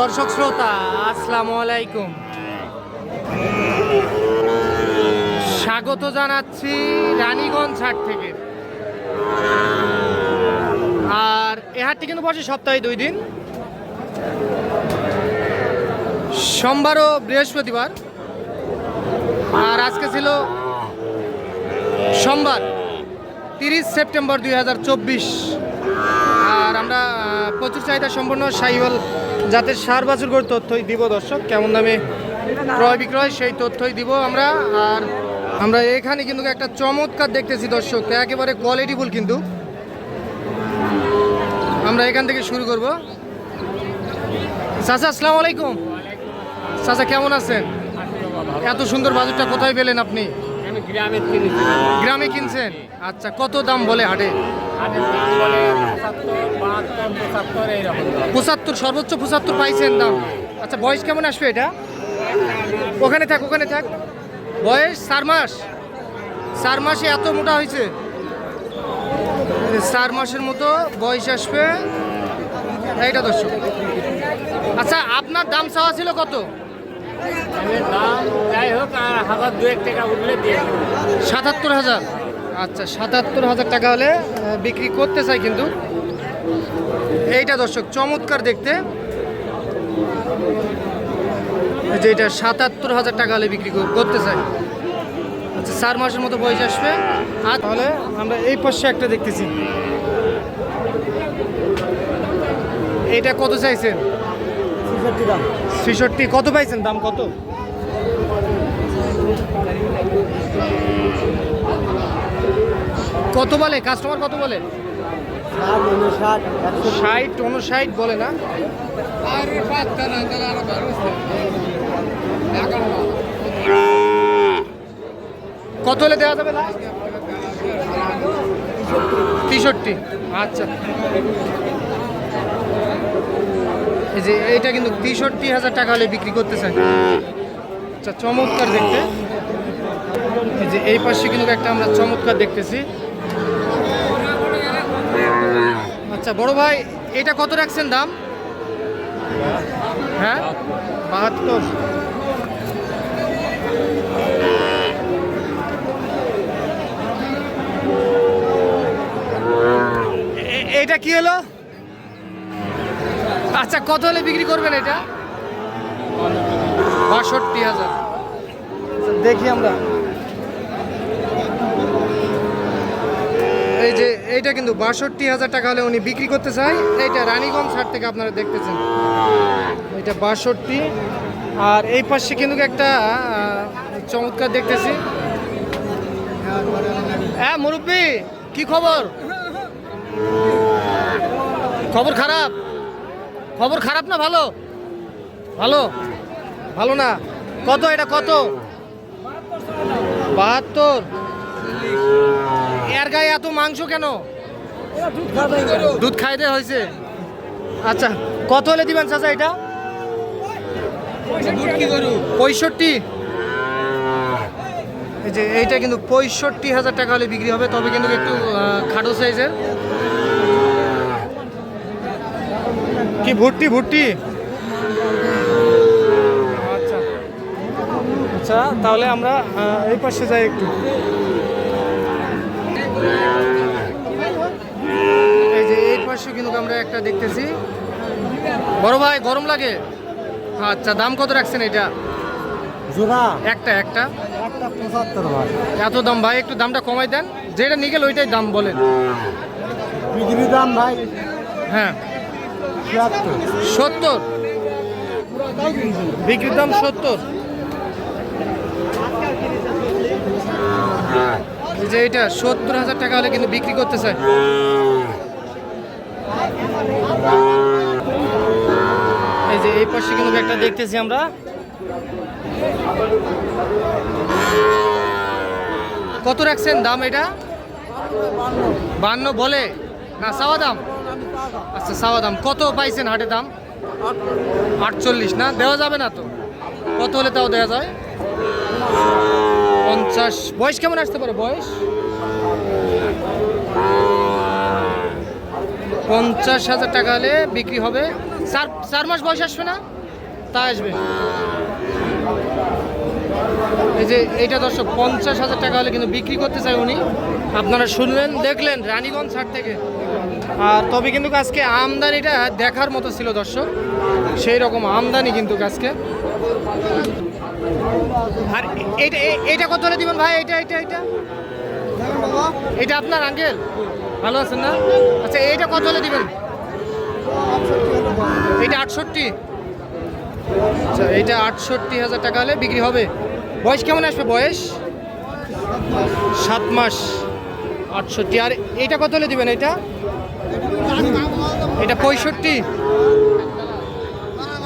দর্শক শ্রোতা, আসসালামু আলাইকুম। স্বাগত জানাচ্ছি রানীগঞ্জ হাট থেকে। আর এ হাটটি কিন্তু বসে সপ্তাহে দুই দিন। সোমবার ও বৃহস্পতিবার। আর আজকে ছিল সোমবার, তিরিশ সেপ্টেম্বর দু হাজার চব্বিশ। আর আমরা প্রচুর চাহিদা সম্পন্ন সাইওয়াল জাতের সার বাছুর করে তথ্যই দিব দর্শক। কেমন দামে ক্রয় বিক্রয় সেই তথ্যই দিব আমরা। আর আমরা এখানে কিন্তু একটা চমৎকার দেখতেছি দর্শক, একেবারে কোয়ালিটিফুল কিন্তু। আমরা এখান থেকে শুরু করব। চাচা, আসসালামু আলাইকুম। চাচা, কেমন আছেন? এত সুন্দর বাজারটা কোথায় পেলেন আপনি? গ্রামে গ্রামে কিনছেন? আচ্ছা কত দাম বলে হাটে? পঁচাত্তর সর্বোচ্চ পঁচাত্তর পাইছেন দাম। আচ্ছা বয়স কেমন আসবে এটা? ওখানে থাক ওখানে থাক। বয়স চার মাস। চার মাসে এত মোটা হয়েছে। চার মাসের মতো বয়স আসবে। এইটা দর্শক। আচ্ছা আপনার দাম চাওয়া ছিল কত? যাই হোক আর হাজার দুয়েক টাকা উঠলে দিয়ে সাতাত্তর হাজার। আচ্ছা সাতাত্তর হাজার টাকা হলে বিক্রি করতে চাই কিন্তু। এইটা দর্শক চমৎকার দেখতে। যে এটা সাতাত্তর হাজার টাকা হলে বিক্রি করতে চাই। আচ্ছা চার মাসের মতো বয়স আসবে। আর তাহলে আমরা এই পাশে একটা দেখতেছি। এইটা কত চাইছেন? ছেষট্টি কত পাইছেন? দাম কত? কত বলে? কাস্টমার কত বলে? ষাট উনষাট বলে না? কত হলে দেওয়া যাবে না? তেষট্টি। আচ্ছা। এই যে এইটা কিন্তু তেষট্টি হাজার টাকা হলে বিক্রি করতে চাই আচ্ছা চমৎকার দেখতে। এই যে এই পাশে কিন্তু একটা আমরা চমৎকার দেখতেছি। আচ্ছা বড় ভাই, এটা কত রাখছেন দাম? হ্যাঁ? বাহাত্তর। এটা কি হলো? আচ্ছা কত হলে বিক্রি করবেন এটা? বাষট্টি হাজার। দেখি আমরা। এইটা কিন্তু বাষট্টি হাজার টাকা হলে উনি বিক্রি করতে চায়। এইটা রানীগঞ্জ হাট থেকে আপনারা দেখতেছেন। এটা বাষট্টি। আর এই পাশে কিন্তু একটা চমৎকার দেখতেছি। হ্যাঁ মুরব্বী, কি খবর? খবর খারাপ? খবর খারাপ না ভালো? ভালো? ভালো না। কত এটা, কত? বাহাত্তর। এর গায়ে এত মাংস কেন? দুধ খাই দেওয়া হয়েছে আচ্ছা কত হলে দিবেন চাচা এটা? পঁয়ষট্টি। এই যে এইটা কিন্তু পঁয়ষট্টি হাজার টাকা হলে বিক্রি হবে, তবে কিন্তু একটু খাটো সাইজের কি ভুট্টি ভুট্টি? আচ্ছা আচ্ছা তাহলে আমরা এই পাশে যাই একটু। এই যে এই পাশে কিন্তু আমরা একটা দেখতেছি। বড় ভাই গরম লাগে? আচ্ছা দাম কত রাখছেন এটা? জোড়া? একটা একটা। একটা পঁচাত্তর ভাই। এত দাম ভাই একটু দামটা কমাই দেন। যেটা নিগেল ওইটাই দাম বলেন। দাম ভাই? হ্যাঁ। সত্তর? বিক্রির দাম সত্তর? যে এটা সত্তর হাজার টাকা হলে কিন্তু বিক্রি করতে চায় এই যে এই পাশে কিন্তু একটা দেখতেছি আমরা। কত রাখছেন দাম এটা? বান্ন বলে। না সাওয়া দাম? আচ্ছা সাওয়া দাম। কত পাইছেন হাটে দাম? আটচল্লিশ না? দেওয়া যাবে না তো? কত হলে তাও দেওয়া যায়? পঞ্চাশ। বয়স কেমন আসতে পারে? বয়স? পঞ্চাশ হাজার টাকা হলে বিক্রি হবে। চার চার মাস বয়স আসবে না? তা আসবে। এই যে এইটা দর্শক, পঞ্চাশ হাজার টাকা হলে কিন্তু বিক্রি করতে চাই উনি। আপনারা শুনলেন, দেখলেন রানীগঞ্জ হাট থেকে। আর তবে কিন্তু আজকে আমদানিটা দেখার মতো ছিল দর্শক। সেই রকম আমদানি কিন্তু আজকে। আর এইটা এ- এইটা কত হলে দিবেন ভাই? এইটা এইটা এইটা? এটা আপনার, আঙ্কেল? ভালো আছেন না? আচ্ছা এইটা কত হলে দিবেন? এইটা আটষট্টি। আচ্ছা এইটা আটষট্টি হাজার টাকা হলে বিক্রি হবে। বয়স কেমন আসবে? বয়স? সাত মাস। আটষট্টি। আর এইটা কত হলে দিবেন এটা এটা পঁয়ষট্টি।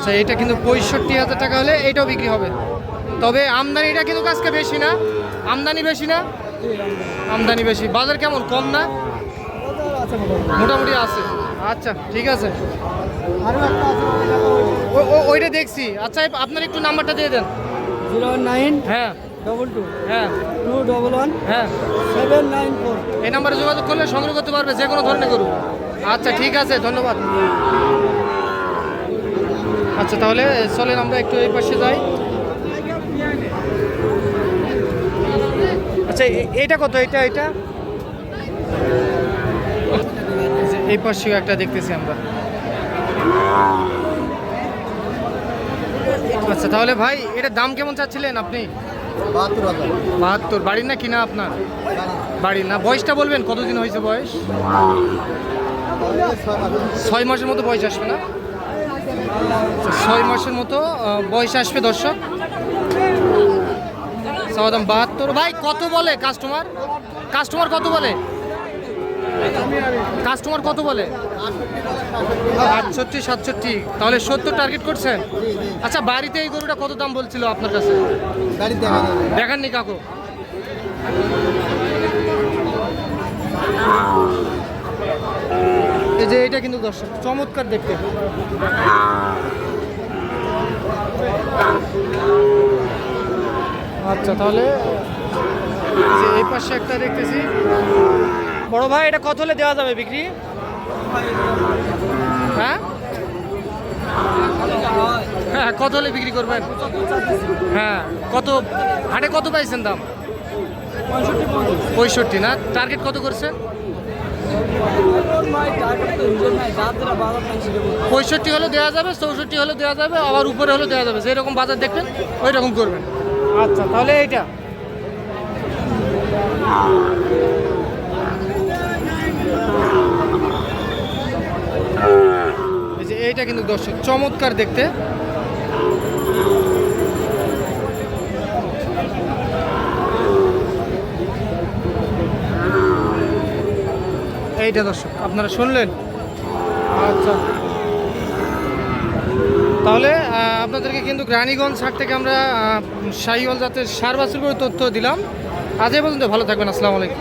আচ্ছা এটা কিন্তু পঁয়ষট্টি হাজার টাকা হলে এইটাও বিক্রি হবে। তবে আমদানিটা কিন্তু আজকে বেশি না। আমদানি বেশি না? আমদানি বেশি। বাজার কেমন? কম না? মোটামুটি আছে। আচ্ছা ঠিক আছে। ওইটা দেখছি। আচ্ছা আপনার একটু নাম্বারটা দিয়ে দেন। জিরো নাইন হ্যাঁ। ডবল টু হ্যাঁ। টু ডবল ওয়ান হ্যাঁ। Seven nine four. এই নাম্বারে যোগাযোগ করলে সংগ্রহ করতে পারবে যে কোনো ধরনের গরু। আচ্ছা ঠিক আছে ধন্যবাদ। আচ্ছা তাহলে চলেন আমরা একটু এই পাশে যাই। আচ্ছা এ- এইটা কত? এটা এটা? এই পাশেও একটা দেখতেছি আমরা। আচ্ছা তাহলে ভাই, এটার দাম কেমন চাচ্ছিলেন আপনি? বাহাত্তর। বাড়ির না কিনা আপনার? বাড়ির না। বয়সটা বলবেন, কতদিন হয়েছে বয়স? ছয় মাসের মতো বয়স আসবে না? ছয় মাসের মতো বয়স আসবে দর্শক। সাদাম বাহাত্তর। ভাই কত বলে কাস্টমার কাস্টমার কত বলে? কাস্টমার কত বলে? আটষট্টি সাতষট্টি। তাহলে সত্তর টার্গেট করছেন? আচ্ছা বাড়িতে এই গরুটা কত দাম বলছিল আপনার কাছে? দেখাননি কাকু। এই যে এটা কিন্তু দর্শক, চমৎকার দেখতে। আচ্ছা তাহলে যে এই পাশে একটা দেখতেছি। বড় ভাই, এটা কত হলে দেওয়া যাবে বিক্রি? হ্যাঁ? হ্যাঁ কত হলে বিক্রি করবেন? হ্যাঁ কত, হাটে কত পাইছেন দাম? পঁয়ষট্টি না? টার্গেট কত করছেন পঁয়ষট্টি হলে দেওয়া যাবে, চৌষট্টি হলে দেওয়া যাবে, আবার উপরে হলে দেওয়া যাবে। যেরকম বাজার দেখবেন ওই রকম করবেন। আচ্ছা তাহলে এইটা। এই এইটা কিন্তু দর্শক, চমৎকার দেখতে। এইটা দর্শক, আপনারা শুনলেন? আচ্ছা। তাহলে আপনাদেরকে কিন্তু রানীগঞ্জ হাট থেকে আমরা শাহিওয়াল জাতের সার বাছুর করে তথ্য দিলাম। আজ পর্যন্ত ভালো থাকবেন, আসসালামু আলাইকুম।